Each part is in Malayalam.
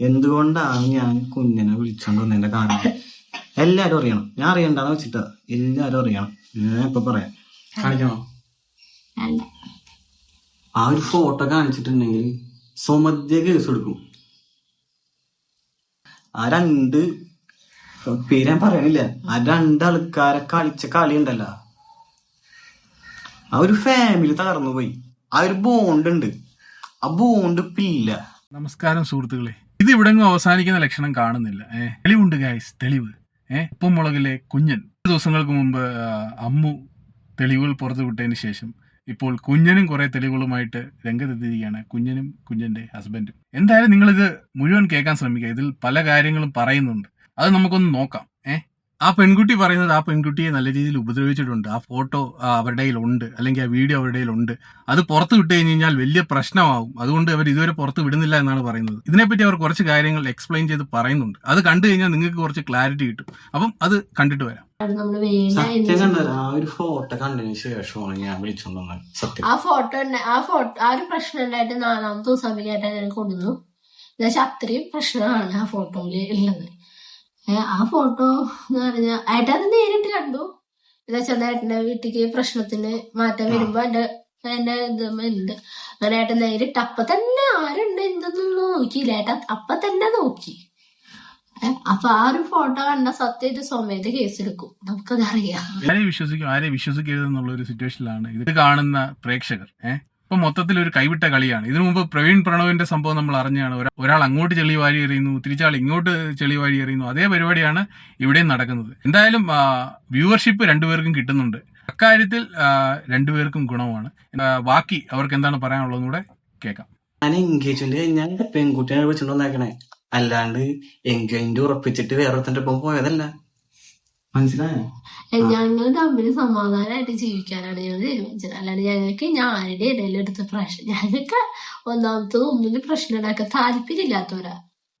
എന്തുകൊണ്ടാണ് ഞാൻ കുഞ്ഞിനെ വിളിച്ചോണ്ട് വന്നതിന്റെ കാരണം? എല്ലാരും അറിയണം. ഞാൻ അറിയണ്ടെന്ന് വെച്ചിട്ട് എല്ലാരും അറിയണം. ഞാൻ ഇപ്പൊ പറയാം. കാണിക്കണോ? ആ ഒരു ഫോട്ടോ കാണിച്ചിട്ടുണ്ടെങ്കിൽ സുമധ്യ കേസ് എടുക്കും. ആ രണ്ട് പേര് ഞാൻ പറയണില്ല. ആ രണ്ട് ആൾക്കാരെ കളിച്ച കളി ഉണ്ടല്ലോ. ആ ഒരു ഫാമിലി തകർന്നു പോയി ആ ഒരു ബോണ്ട് ഉണ്ട്. ആ ബോണ്ട് ഇപ്പില്ല നമസ്കാരം സുഹൃത്തുക്കളെ. ഇത് ഇവിടെങ്ങും അവസാനിക്കുന്ന ലക്ഷണം കാണുന്നില്ല. ഏഹ് തെളിവുണ്ട് ഗായ്സ് തെളിവ്. ഏ ഉപ്പുമുളകിലെ കുഞ്ഞൻ. ദിവസങ്ങൾക്ക് മുമ്പ് അമ്മു തെളിവുകൾ പുറത്തു വിട്ടതിന് ശേഷം ഇപ്പോൾ കുഞ്ഞനും കുറെ തെളിവുകളുമായിട്ട് രംഗത്തെത്തിയിരിക്കുകയാണ്. കുഞ്ഞനും കുഞ്ഞന്റെ ഹസ്ബൻഡും എന്തായാലും നിങ്ങളിത് മുഴുവൻ കേൾക്കാൻ ശ്രമിക്കുക. ഇതിൽ പല കാര്യങ്ങളും പറയുന്നുണ്ട്. അത് നമുക്കൊന്ന് നോക്കാം. ഏ ആ പെൺകുട്ടി പറയുന്നത് ആ പെൺകുട്ടിയെ നല്ല രീതിയിൽ ഉപദ്രവിച്ചിട്ടുണ്ട്. ആ ഫോട്ടോ അവരുടെ ഉണ്ട് അല്ലെങ്കിൽ ആ വീഡിയോ അവരുടെ ഉണ്ട് അത് പുറത്ത് വിട്ട് കഴിഞ്ഞ് കഴിഞ്ഞാൽ വലിയ പ്രശ്നമാവും അതുകൊണ്ട് അവർ ഇതുവരെ പുറത്ത് വിടുന്നില്ല എന്നാണ് പറയുന്നത്. ഇതിനെപ്പറ്റി അവർ കുറച്ച് കാര്യങ്ങൾ എക്സ്പ്ലെയിൻ ചെയ്ത് പറയുന്നുണ്ട്. അത് കണ്ടു കഴിഞ്ഞാൽ നിങ്ങൾക്ക് കുറച്ച് ക്ലാരിറ്റി കിട്ടും. അപ്പം അത് കണ്ടിട്ട് വരാം. ആ ഒരു ഫോട്ടോ കണ്ടതിന് ശേഷമാണ് ഞാൻ വിളിച്ചോണ്ട് സത്യം. ആ ഫോട്ടോ ആ ഫോട്ടോ ആ ഒരു പ്രശ്നം ഉണ്ടായിട്ട് നാലാമത്തെ ദിവസം കൊടുന്നു എന്നുവെച്ചാൽ അത്രയും പ്രശ്നമാണ് ആ ഫോട്ടോയിൽ ഉള്ളത്. ആ ഫോട്ടോ എന്ന് പറഞ്ഞാൽ ഏട്ടത് നേരിട്ട് കണ്ടു. എന്താ വെച്ചാൽ ഏട്ടന്റെ വീട്ടിലേക്ക് പ്രശ്നത്തിന് മാറ്റം വരുമ്പോ എന്റെ എന്റെ ഇത് അങ്ങനെ ഏട്ടൻ നേരിട്ട് അപ്പൊ തന്നെ ആരുണ്ട് എന്തെന്നും നോക്കിയില്ല. ഏട്ടൻ അപ്പൊ തന്നെ നോക്കി. അപ്പൊ ആ ഒരു ഫോട്ടോ കണ്ട സത്യമായിട്ട് കേസ് എടുക്കും നമുക്കത് അറിയാം ആരെ വിശ്വസിക്കും ആരെ വിശ്വസിക്കരുത് എന്നുള്ള ഒരു സിറ്റുവേഷനിലാണ് ഇത് കാണുന്ന പ്രേക്ഷകർ. ഏഹ് ഇപ്പൊ മൊത്തത്തിൽ ഒരു കൈവിട്ട കളിയാണ്. ഇതിനു മുമ്പ് പ്രവീൺ പ്രണവിന്റെ സംഭവം നമ്മൾ അറിഞ്ഞാണ്. ഒരാ- ഒരാൾ അങ്ങോട്ട് ചെളി വാരി എറിയുന്നു തിരിച്ചാൾ ഇങ്ങോട്ട് ചെളി വാരി എറിയുന്നു. അതേ പരിപാടിയാണ് ഇവിടെയും നടക്കുന്നത്. എന്തായാലും വ്യൂവർഷിപ്പ് രണ്ടുപേർക്കും കിട്ടുന്നുണ്ട്. അക്കാര്യത്തിൽ രണ്ടുപേർക്കും ഗുണമാണ് ബാക്കി അവർക്ക് എന്താണ് പറയാനുള്ളതെന്ന് കൂടെ കേൾക്കാം. ഞാൻ എൻഗേജ്മെന്റ് വന്നേക്കണേ അല്ലാണ്ട് എൻഗേജ്മെന്റ് ഉറപ്പിച്ചിട്ട് വേറെ ഒപ്പം പോയതല്ല. മനസ്സിലായോ? ഞങ്ങൾ തമ്മിൽ സമാധാനമായിട്ട് ജീവിക്കാനാണ് ഞങ്ങൾ തീരുമാനിച്ചത്. അല്ലാണ്ട് ഞങ്ങൾക്ക് ഞാൻ ആരുടെ ഇടയിൽ എടുത്ത പ്രശ്നം ഞങ്ങൾക്ക് ഒന്നാമത്തത് ഒന്നിനും പ്രശ്നം ഉണ്ടാക്കാൻ താല്പര്യമില്ലാത്തവരാ.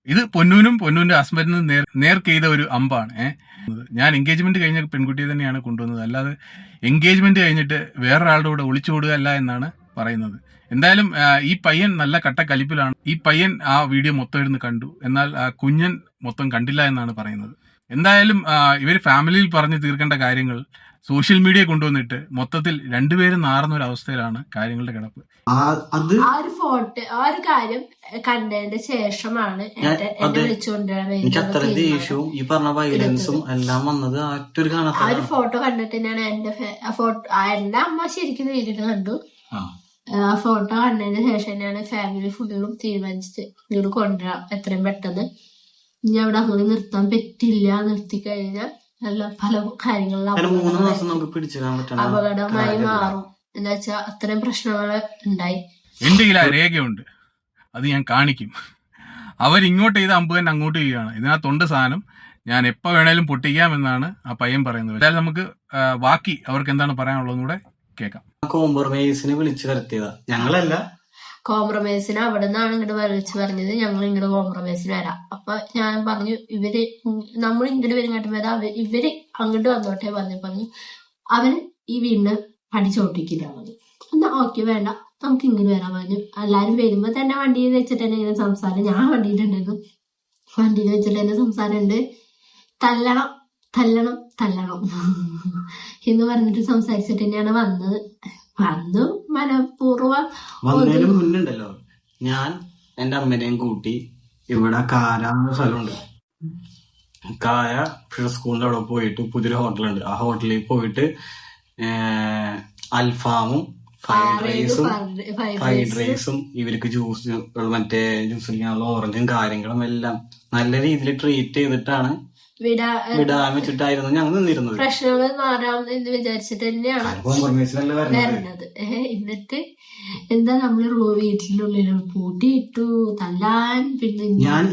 ഇത് പൊന്നൂനും പൊന്നൂന്റെ ഹസ്ബൻഡിനും നേർ നേർ ചെയ്ത ഒരു അമ്പാണ് ഏഹ് ഞാൻ എൻഗേജ്മെന്റ് കഴിഞ്ഞ പെൺകുട്ടിയെ തന്നെയാണ് കൊണ്ടുവന്നത്. അല്ലാതെ എൻഗേജ്മെന്റ് കഴിഞ്ഞിട്ട് വേറൊരാളുടെ കൂടെ ഒളിച്ചോടുക അല്ല എന്നാണ് പറയുന്നത്. എന്തായാലും ഈ പയ്യൻ നല്ല കട്ട കലിപ്പിലാണ് ഈ പയ്യൻ ആ വീഡിയോ മൊത്തം ഇരുന്ന് കണ്ടു. എന്നാൽ ആ കുഞ്ഞൻ മൊത്തം കണ്ടില്ല എന്നാണ് പറയുന്നത്. എന്തായാലും ഇവർ ഫാമിലിയിൽ പറഞ്ഞു തീർക്കേണ്ട കാര്യങ്ങൾ സോഷ്യൽ മീഡിയ കൊണ്ടുവന്നിട്ട് മൊത്തത്തിൽ രണ്ടുപേരും നാറുന്ന ഒരു അവസ്ഥയിലാണ് കാര്യങ്ങളുടെ കിടപ്പ്. ആ അത് ആ ഒരു ഫോട്ടോ ആ ഒരു കാര്യം കണ്ടതിന്റെ ശേഷമാണ് എന്നെ. വിളിച്ചുകൊണ്ടുവരാൻ എനിക്ക് അത്ര ദേഷ്യവും ഈ പറഞ്ഞ വയലൻസും എല്ലാം വന്നത് ആ ഒറ്റൊരു ആ ഒരു ഫോട്ടോ കണ്ടിട്ട് തന്നെയാണ് എന്റെ ഫോട്ടോ എന്റെ അമ്മ ശരിക്കും നേരിട്ട് കണ്ടു. ആ. ആ ഫോട്ടോ കണ്ടതിന് ശേഷം തന്നെയാണ് ഫാമിലി ഫുള്ളും തീരുമാനിച്ചിട്ട് ഇങ്ങോട്ട് കൊണ്ടുവരാം എത്രയും പെട്ടെന്ന്. ഇനി അവിടെ അങ്ങനെ നിർത്താൻ പറ്റില്ല നിർത്തി കഴിഞ്ഞാൽ നല്ല പല കാര്യങ്ങളിലും അപകടമായി- മാറും. എന്താ വെച്ചാ അത്രയും പ്രശ്നങ്ങൾ ഉണ്ടായി. എന്റെ കയ്യിൽ ആ രേഖയുണ്ട്. അത് ഞാൻ കാണിക്കും. അവരിങ്ങോട്ട് ചെയ്ത അമ്പ് തന്നെ അങ്ങോട്ട് ചെയ്യുകയാണ്. ഇതിനകത്തുണ്ട് സാധനം. ഞാൻ എപ്പോൾ വേണേലും പൊട്ടിക്കാമെന്നാണ് ആ പയ്യൻ പറയുന്നത്. എന്തായാലും നമുക്ക് ബാക്കി അവർക്ക് എന്താണ് പറയാനുള്ളതെന്ന് കൂടെ കേൾക്കാം. കോംപ്രമൈസിനെ വിളിച്ചു വരുത്തിയതാ ഞങ്ങളല്ല. കോംപ്രമൈസിന് അവിടെ നിന്നാണ് ഇങ്ങോട്ട് വിളിച്ച് പറഞ്ഞത്. ഞങ്ങൾ ഇങ്ങോട്ട് കോംപ്രമൈസിന് വരാം. അപ്പൊ ഞാൻ പറഞ്ഞു ഇവർ നമ്മൾ ഇങ്ങോട്ട് വരും ഇങ്ങോട്ട് വരാം ഇവർ അങ്ങോട്ട് വന്നോട്ടെ പറഞ്ഞു പറഞ്ഞു. അവന് ഈ വീടിന് പഠിച്ചോട്ടിക്കില്ല പറഞ്ഞു. എന്നാ ഓക്കെ വേണ്ട. നമുക്ക് ഇങ്ങനെ വരാൻ പറഞ്ഞു. എല്ലാരും വരുമ്പോ തന്നെ വണ്ടിയിൽ വെച്ചിട്ട് തന്നെ ഇങ്ങനെ സംസാരം. ഞാൻ വണ്ടിയിലുണ്ടായിരുന്നു വണ്ടിയിൽ വെച്ചിട്ട് തന്നെ സംസാരം ഉണ്ട് തല്ലണം തല്ലണം തല്ലണം എന്ന് പറഞ്ഞിട്ട് സംസാരിച്ചിട്ട് തന്നെയാണ് വന്നത്. വന്നു മനഃപൂർവം വന്നതിന് മുന്നുണ്ടല്ലോ. ഞാൻ എന്റെ അമ്മേനെയും കൂട്ടി ഇവിടെ കാര എന്ന സ്ഥലമുണ്ട്. കായ ഫിഷ് സ്കൂളിന്റെ അവിടെ പോയിട്ട് പുതിയൊരു ഹോട്ടലുണ്ട് ആ ഹോട്ടലിൽ പോയിട്ട് അൽഫാമും ഫ്രൈഡ് റൈസും ഫ്രൈഡ് റൈസും ഇവർക്ക് ജ്യൂസ് മറ്റേ ജ്യൂസ് കുടിക്കാനുള്ള ഓറഞ്ചും കാര്യങ്ങളും എല്ലാം നല്ല രീതിയിൽ ട്രീറ്റ് ചെയ്തിട്ടാണ് വിടാ ചുറ്റായിരുന്നു ഞങ്ങൾ നിന്നിരുന്നത് പ്രശ്നങ്ങൾ മാറാം എന്ന് വിചാരിച്ചിട്ട് തന്നെയാണ് വരുന്നത് എന്നിട്ട് എന്താ നമ്മൾ റൂ വീട്ടിനുള്ളിൽ പൂട്ടിയിട്ടു തല്ലാൻ പിന്നെ ഞാൻ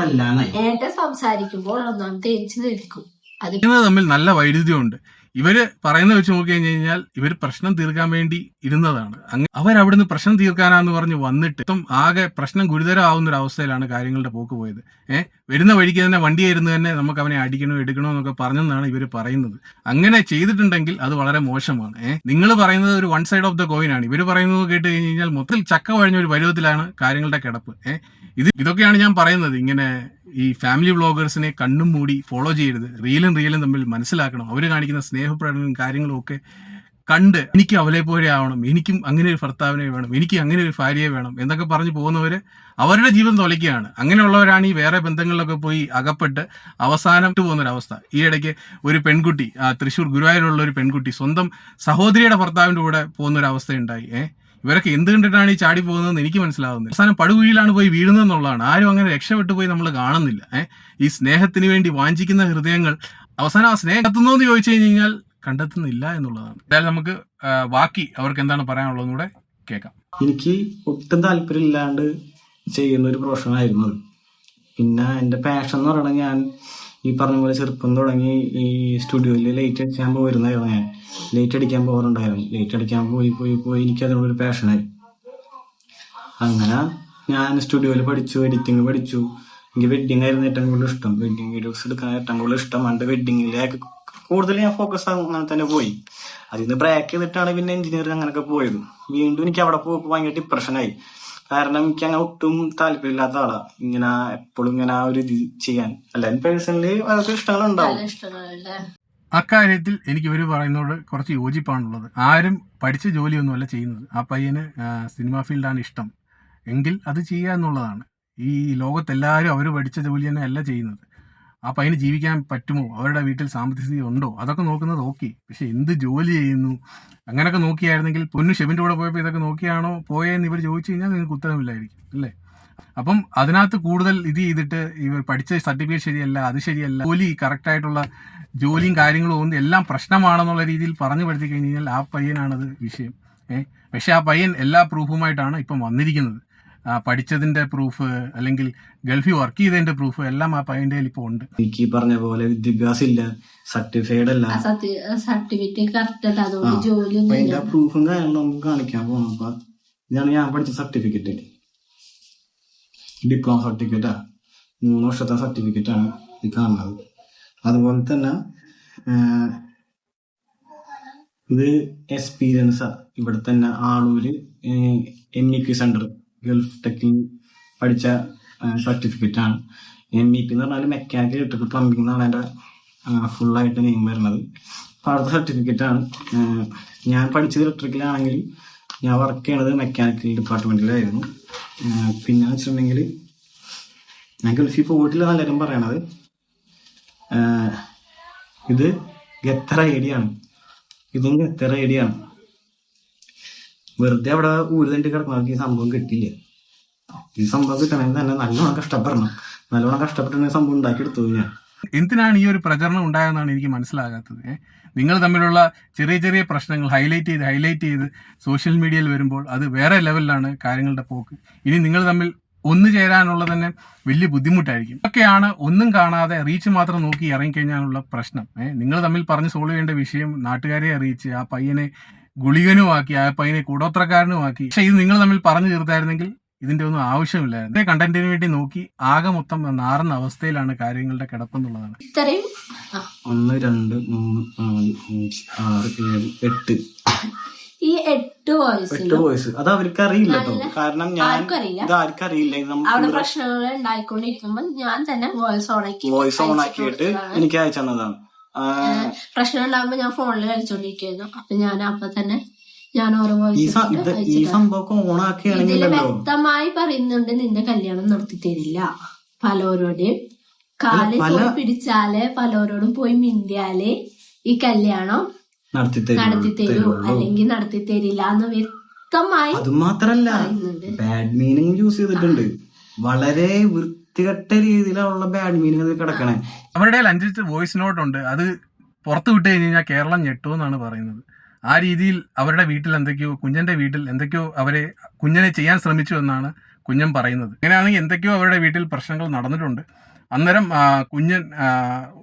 തല്ലാനായി. ഏട്ടൻ സംസാരിക്കുമ്പോൾ ഒന്നാമത്തെ എനിക്ക് നിൽക്കും. അത് തമ്മിൽ നല്ല വൈരുദ്ധ്യമുണ്ട്. ഇവർ പറയുന്നത് വെച്ച് നോക്കി കഴിഞ്ഞ് കഴിഞ്ഞാൽ ഇവർ പ്രശ്നം തീർക്കാൻ വേണ്ടി ഇരുന്നതാണ്. അങ്ങ് അവരവിടുന്ന് പ്രശ്നം തീർക്കാനാന്ന് പറഞ്ഞ് വന്നിട്ട് ഇപ്പം ആകെ പ്രശ്നം ഗുരുതരമാവുന്ന ഒരു അവസ്ഥയിലാണ് കാര്യങ്ങളുടെ പോക്ക് പോയത്. ഏഹ് വരുന്ന വഴിക്ക് തന്നെ വണ്ടി ഇരുന്ന് തന്നെ നമുക്ക് അവനെ അടിക്കണോ എടുക്കണോ എന്നൊക്കെ പറഞ്ഞെന്നാണ് ഇവർ പറയുന്നത്. അങ്ങനെ ചെയ്തിട്ടുണ്ടെങ്കിൽ അത് വളരെ മോശമാണ്. ഏഹ് നിങ്ങൾ പറയുന്നത് ഒരു one side of the coin ആണ്. ഇവർ പറയുന്നത് കേട്ട് കഴിഞ്ഞ് കഴിഞ്ഞാൽ മൊത്തത്തിൽ ചക്ക വഴഞ്ഞ ഒരു പരുവത്തിലാണ് കാര്യങ്ങളുടെ കിടപ്പ്. ഏഹ് ഇത് ഇതൊക്കെയാണ് ഞാൻ പറയുന്നത്. ഇങ്ങനെ ഈ ഫാമിലി വ്ളോഗേഴ്സിനെ കണ്ണും മൂടി ഫോളോ ചെയ്യരുത്. റീലും റീലും തമ്മിൽ മനസ്സിലാക്കണം. അവർ കാണിക്കുന്ന സ്നേഹപ്രകടനവും കാര്യങ്ങളും ഒക്കെ കണ്ട് എനിക്ക് അവലെ പോലെ ആവണം. എനിക്കും അങ്ങനെ ഒരു ഭർത്താവിനെ വേണം. എനിക്ക് അങ്ങനെ ഒരു ഭാര്യയെ വേണം എന്നൊക്കെ പറഞ്ഞു പോകുന്നവർ അവരുടെ ജീവിതം തൊലയ്ക്കുകയാണ്. അങ്ങനെയുള്ളവരാണ് ഈ വേറെ ബന്ധങ്ങളിലൊക്കെ പോയി അകപ്പെട്ട് അവസാനം പോകുന്ന ഒരു അവസ്ഥ ഈ ഇടയ്ക്ക് ഒരു പെൺകുട്ടി തൃശ്ശൂർ ഗുരുവായൂരുള്ള ഒരു പെൺകുട്ടി സ്വന്തം സഹോദരിയുടെ ഭർത്താവിന്റെ കൂടെ പോകുന്ന ഒരു അവസ്ഥയുണ്ടായി ഏഹ് ഇവരൊക്കെ എന്ത് കണ്ടിട്ടാണ് ഈ ചാടി പോകുന്നതെന്ന് എനിക്ക് മനസ്സിലാവുന്നില്ല. അവസാനം പടുകുഴിയിലാണ് പോയി വീഴുന്നത് എന്നുള്ളതാണ്. ആരും അങ്ങനെ രക്ഷപ്പെട്ടു പോയി നമ്മൾ കാണുന്നില്ല. ഈ സ്നേഹത്തിന് വേണ്ടി വാഞ്ചിക്കുന്ന ഹൃദയങ്ങൾ അവസാനം ആ സ്നേഹം കത്തുന്നു എന്ന് ചോദിച്ചു കഴിഞ്ഞാൽ കണ്ടെത്തുന്നില്ല എന്നുള്ളതാണ്. എന്തായാലും നമുക്ക് ബാക്കി അവർക്ക് എന്താണ് പറയാനുള്ളതെന്ന് കൂടെ കേൾക്കാം. എനിക്ക് ഒട്ടും താല്പര്യമില്ലാണ്ട് ചെയ്യുന്ന ഒരു പ്രൊഫഷൻ ആയിരുന്നു പിന്നെ എന്റെ പാഷൻ എന്ന് പറയുന്നത് ഞാൻ ഈ പറഞ്ഞ പോലെ ചെറുപ്പം തുടങ്ങി ഈ സ്റ്റുഡിയോയിൽ ലൈറ്റ് അടിക്കാൻ പോയിരുന്നായിരുന്നു ഞാൻ. ലൈറ്റ് അടിക്കാൻ പോകാറുണ്ടായിരുന്നു. ലൈറ്റ് അടിക്കാൻ പോയി പോയി പോയി എനിക്ക് അതിനോടൊരു പാഷനായി അങ്ങനെ ഞാൻ സ്റ്റുഡിയോയിൽ പഠിച്ചു എഡിറ്റിംഗ് പഠിച്ചു. എനിക്ക് വെഡിങ് ആയിരുന്നു ഏറ്റവും കൂടുതൽ ഇഷ്ടം. വെഡിങ് വീഡിയോസ് എടുക്കാൻ ഏറ്റവും കൂടുതൽ ഇഷ്ടം. പണ്ട് വെഡിങ്ങിലേക്ക് കൂടുതൽ ഞാൻ ഫോക്കസ് അങ്ങനെ തന്നെ പോയി. അതിൽ നിന്ന് ബ്രേക്ക് ചെയ്തിട്ടാണ് പിന്നെ എഞ്ചിനീയറിംഗ് അങ്ങനെയൊക്കെ പോയത്. വീണ്ടും എനിക്ക് അവിടെ പോയപ്പോൾ ഭയങ്കര ഡിപ്രഷനായി കാരണം എനിക്ക് അങ്ങനെ ഒട്ടും താല്പര്യമില്ലാത്ത ആളാ. ഇങ്ങനെ എപ്പോഴും ഇങ്ങനെ ആ ഒരു ഇത് ചെയ്യാൻ. അല്ല പേഴ്സണലി അതൊക്കെ ഇഷ്ടങ്ങളുണ്ടാവും. അക്കാര്യത്തിൽ എനിക്ക് ഇവർ പറയുന്നതോട് കുറച്ച് യോജിപ്പാണുള്ളത്. ആരും പഠിച്ച ജോലിയൊന്നുമല്ല ചെയ്യുന്നത്. ആ പയ്യന് സിനിമാ ഫീൽഡാണ് ഇഷ്ടം. എങ്കിൽ അത് ചെയ്യുക എന്നുള്ളതാണ്. ഈ ലോകത്തെല്ലാവരും അവർ പഠിച്ച ജോലി തന്നെ അല്ല ചെയ്യുന്നത്. ആ പയ്യന് ജീവിക്കാൻ പറ്റുമോ? അവരുടെ വീട്ടിൽ സാമ്പത്തിക സ്ഥിതി ഉണ്ടോ? അതൊക്കെ നോക്കുന്നത് ഓക്കെ. പക്ഷെ എന്ത് ജോലി ചെയ്യുന്നു? അങ്ങനെയൊക്കെ നോക്കിയായിരുന്നെങ്കിൽ പൊന്നു ഷെബിന്റെ കൂടെ പോയപ്പോൾ ഇതൊക്കെ നോക്കിയാണോ പോയെന്ന് ഇവർ ചോദിച്ചു കഴിഞ്ഞാൽ നിങ്ങൾക്ക് ഉത്തരമില്ലായിരിക്കും അല്ലേ? അപ്പം അതിനകത്ത് കൂടുതൽ ഇത് ചെയ്തിട്ട് ഇവർ പഠിച്ച സർട്ടിഫിക്കറ്റ് ശരിയല്ല അത് ശരിയല്ല ജോലി കറക്റ്റ് ആയിട്ടുള്ള ജോലിയും കാര്യങ്ങളും ഒന്നും എല്ലാം പ്രശ്നമാണെന്നുള്ള രീതിയിൽ പറഞ്ഞു പഠിച്ചു കഴിഞ്ഞ് കഴിഞ്ഞാൽ ആ പയ്യനാണത് വിഷയം. ഏഹ് പക്ഷെ ആ പയ്യൻ എല്ലാ പ്രൂഫുമായിട്ടാണ് ഇപ്പം വന്നിരിക്കുന്നത്. ആ പഠിച്ചതിന്റെ പ്രൂഫ് അല്ലെങ്കിൽ ഗൾഫിൽ വർക്ക് ചെയ്തതിന്റെ പ്രൂഫ് എല്ലാം ആ പയ്യന്റെ കയ്യിൽ ഇപ്പോൾ ഉണ്ട്. എനിക്ക് ഈ പറഞ്ഞ പോലെ വിദ്യാഭ്യാസം ഇല്ല സർട്ടിഫൈഡ് അല്ല. ആ സർട്ടിഫിക്കറ്റ് കറക്റ്റ് അല്ല. അതുകൊണ്ട് അതിന്റെ പ്രൂഫും കാര്യങ്ങളും നമുക്ക് കാണിക്കാൻ പോകുമ്പോ ഇതാണ് ഞാൻ പഠിച്ച സർട്ടിഫിക്കറ്റ് ഡിപ്ലോമ സർട്ടിഫിക്കറ്റാ മൂന്ന് വർഷത്തെ സർട്ടിഫിക്കറ്റ് ആണ് ഈ കാണുന്നത്. അതുപോലെ തന്നെ ഇത് എക്സ്പീരിയൻസാ ഇവിടെ തന്നെ Aloor M E Q centre Gulf ടെക്കിൽ പഠിച്ച സർട്ടിഫിക്കറ്റ് ആണ്. എം ഇ പി എന്ന് പറഞ്ഞാൽ മെക്കാനിക്കൽ ഇലക്ട്രിക്കൽ പ്ലംബിംഗ് എന്നാണ് എന്റെ ഫുള്ളായിട്ട് നെയിം വരുന്നത്. അപ്പോൾ അടുത്ത സർട്ടിഫിക്കറ്റ് ആണ്. ഞാൻ പഠിച്ചത് ഇലക്ട്രിക്കലാണെങ്കിൽ ഞാൻ വർക്ക് ചെയ്യണത് മെക്കാനിക്കൽ ഡിപ്പാർട്ട്മെന്റിലായിരുന്നു ആഹ് പിന്നെ വെച്ചിട്ടുണ്ടെങ്കിൽ ഞാൻ ഗൾഫിൽ പോയിട്ടില്ല എല്ലാവരും പറയണത്. ഇത് ഗത്തർ ഐഡിയ ആണ്. ഇതും ഗത്തർ ഐഡിയ ആണ്. വെറുതെ അവിടെ ഊര് തണ്ടി കിടക്കുന്നവർക്ക് ഈ സംഭവം കിട്ടില്ല ഈ സംഭവം കിട്ടണമെങ്കിൽ തന്നെ നല്ലോണം കഷ്ടപ്പെടണം. നല്ലോണം കഷ്ടപ്പെട്ടാണ് സംഭവം ഉണ്ടാക്കിയെടുത്തു ഞാൻ. എന്തിനാണ് ഈ ഒരു പ്രചരണം ഉണ്ടായതെന്നാണ് എനിക്ക് മനസ്സിലാകാത്തത്? നിങ്ങൾ തമ്മിലുള്ള ചെറിയ ചെറിയ പ്രശ്നങ്ങൾ ഹൈലൈറ്റ് ചെയ്ത് ഹൈലൈറ്റ് ചെയ്ത് സോഷ്യൽ മീഡിയയിൽ വരുമ്പോൾ അത് വേറെ ലെവലിലാണ് കാര്യങ്ങളുടെ പോക്ക്. ഇനി നിങ്ങൾ തമ്മിൽ ഒന്നു ചേരാനുള്ള തന്നെ വലിയ ബുദ്ധിമുട്ടായിരിക്കും. ഒക്കെയാണ് ഒന്നും കാണാതെ റീച്ച് മാത്രം നോക്കി ഇറങ്ങിക്കഴിഞ്ഞാലുള്ള പ്രശ്നം. നിങ്ങൾ തമ്മിൽ പറഞ്ഞ് സോൾവ് ചെയ്യേണ്ട വിഷയം നാട്ടുകാരെ അറിയിച്ച് ആ പയ്യനെ ഗുളികനുമാക്കി ആ പയ്യനെ കൂടോത്രക്കാരനുമാക്കി. പക്ഷെ ഇത് നിങ്ങൾ തമ്മിൽ പറഞ്ഞു തീർത്തായിരുന്നെങ്കിൽ ഇതിന്റെ ഒന്നും ആവശ്യമില്ലായിരുന്നു. ഇതേ കണ്ടന്റിന് വേണ്ടി നോക്കി ആകെ മൊത്തം നാറുന്ന അവസ്ഥയിലാണ് കാര്യങ്ങളുടെ കിടപ്പെന്നുള്ളതാണ്. ഒന്ന് രണ്ട് മൂന്ന് നാല് അഞ്ച് ആറ് ഏഴ് എട്ട്. ഈ എട്ട് എട്ട് വോയിസിലും വോയിസ് അത് അവർക്ക് അറിയില്ല കാരണം ഞാൻ ആർക്കും അറിയില്ല. ഇത് ആർക്കും അറിയില്ല ഇത് അവിടെ പ്രശ്നങ്ങൾ ഉണ്ടായിക്കൊണ്ടിരിക്കുമ്പോൾ ഞാൻ തന്നെ വോയിസ് ഓണാക്കി വോയിസ് ഓൺ ആക്കിയിട്ട് എനിക്ക് അയച്ചു തന്നതാണ്. പ്രശ്നം ഉണ്ടാകുമ്പോ ഞാൻ ഫോണിൽ കളിച്ചോണ്ടിരിക്കുന്നു അപ്പൊ ഞാൻ അപ്പൊ തന്നെ ഞാൻ ഓരോ ഇതിൽ വ്യക്തമായി പറയുന്നുണ്ട് നിന്റെ കല്യാണം നടത്തി തരില്ല പലരോടെയും കാലിൽ പോയി പിടിച്ചാൽ പലരോടും പോയി മിണ്ടിയാൽ ഈ കല്യാണം നടത്തി തരൂ അല്ലെങ്കിൽ നടത്തി തരില്ല എന്ന് വ്യക്തമായി അത് മാത്രല്ല പറയുന്നുണ്ട്. ബാഡ് മീനിങ് യൂസ് ചെയ്തിട്ടുണ്ട്. വളരെ വൃത്തികെട്ട രീതിയിലുള്ള ബാഡ് മീനിങ് അത് കിടക്കണേ. അവരുടെ അഞ്ച് വോയിസ് നോട്ട് ഉണ്ട്. അത് പുറത്തു വിട്ട് കഴിഞ്ഞ് കഴിഞ്ഞാൽ കേരളം ഞെട്ടു എന്നാണ് പറയുന്നത്. ആ രീതിയിൽ അവരുടെ വീട്ടിൽ എന്തൊക്കെയോ കുഞ്ഞന്റെ വീട്ടിൽ എന്തൊക്കെയോ അവരെ കുഞ്ഞനെ ചെയ്യാൻ ശ്രമിച്ചു എന്നാണ് കുഞ്ഞൻ പറയുന്നത്. അങ്ങനെയാണെങ്കിൽ എന്തൊക്കെയോ അവരുടെ വീട്ടിൽ പ്രശ്നങ്ങൾ നടന്നിട്ടുണ്ട്. അന്നേരം കുഞ്ഞൻ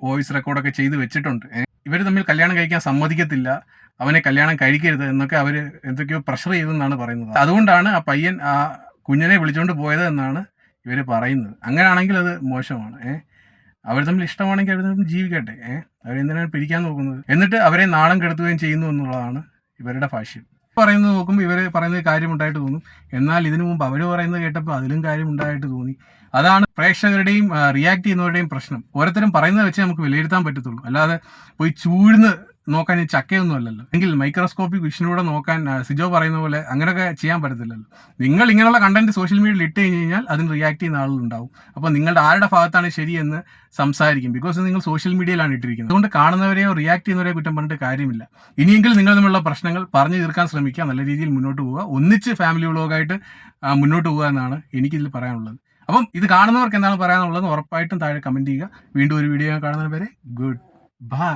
വോയിസ് റെക്കോർഡൊക്കെ ചെയ്ത് വെച്ചിട്ടുണ്ട്. ഇവർ തമ്മിൽ കല്യാണം കഴിക്കാൻ സമ്മതിക്കത്തില്ല. അവനെ കല്യാണം കഴിക്കരുത് എന്നൊക്കെ അവർ എന്തൊക്കെയോ പ്രഷർ ചെയ്തെന്നാണ് പറയുന്നത്. അതുകൊണ്ടാണ് ആ പയ്യൻ ആ കുഞ്ഞിനെ വിളിച്ചുകൊണ്ട് പോയത് എന്നാണ് ഇവർ പറയുന്നത്. അങ്ങനെയാണെങ്കിൽ അത് മോശമാണ്. ഏഹ് അവർ തമ്മിൽ ഇഷ്ടമാണെങ്കിൽ അവർ തമ്മിൽ ജീവിക്കട്ടെ. ഏഹ് അവരെന്തിനാണ് പിരിക്കാൻ നോക്കുന്നത്? എന്നിട്ട് അവരെ നാണം കെടുത്തുകയും ചെയ്യുന്നു എന്നുള്ളതാണ് ഇവരുടെ ഭാഷ്യം. പറയുന്നത് നോക്കുമ്പോൾ ഇവർ പറയുന്നത് കാര്യമുണ്ടായിട്ട് തോന്നും. എന്നാൽ ഇതിനു മുമ്പ് അവർ പറയുന്നത് കേട്ടപ്പോൾ അതിലും കാര്യമുണ്ടായിട്ട് തോന്നി. അതാണ് പ്രേക്ഷകരുടെയും റിയാക്ട് ചെയ്യുന്നവരുടെയും പ്രശ്നം. ഓരോരുത്തരും പറയുന്നത് വെച്ച് നമുക്ക് വിലയിരുത്താൻ പറ്റത്തുള്ളൂ. അല്ലാതെ പോയി ചൂഴ്ന്ന് നോക്കാൻ ഈ ചക്കയൊന്നും അല്ലല്ലോ. എങ്കിൽ മൈക്രോസ്കോപ്പിക് വിഷനിലൂടെ നോക്കാൻ സിജോ പറയുന്ന പോലെ അങ്ങനെയൊക്കെ ചെയ്യാൻ പറ്റത്തില്ലല്ലോ. നിങ്ങൾ ഇങ്ങനെയുള്ള കണ്ടന്റ് സോഷ്യൽ മീഡിയയിൽ ഇട്ട് കഴിഞ്ഞ് കഴിഞ്ഞാൽ അതിന് റിയാക്ട് ചെയ്യുന്ന ആളുകളുണ്ടാവും അപ്പോൾ നിങ്ങളുടെ ആരുടെ ഭാഗത്താണ് ശരിയെന്ന് സംസാരിക്കും. ബിക്കോസ് നിങ്ങൾ സോഷ്യൽ മീഡിയയിലാണ് ഇട്ടിരിക്കുന്നത്. അതുകൊണ്ട് കാണുന്നവരെയോ റിയാക്ട് ചെയ്യുന്നവരെയോ കുറ്റം പറഞ്ഞിട്ട് കാര്യമില്ല. ഇനിയെങ്കിലും നിങ്ങൾ തമ്മിലുള്ള പ്രശ്നങ്ങൾ പറഞ്ഞു തീർക്കാൻ ശ്രമിക്കുക. നല്ല രീതിയിൽ മുന്നോട്ട് പോവുക. ഒന്നിച്ച് ഫാമിലി വ്ളോഗായിട്ട് മുന്നോട്ട് പോകുക എന്നാണ് എനിക്കിതിൽ പറയാനുള്ളത്. അപ്പം ഇത് കാണുന്നവർക്ക് എന്താണ് പറയാനുള്ളത് ഉറപ്പായിട്ടും താഴെ കമന്റ് ചെയ്യുക. വീണ്ടും ഒരു വീഡിയോ കാണുന്നവരെ ഗുഡ് ബൈ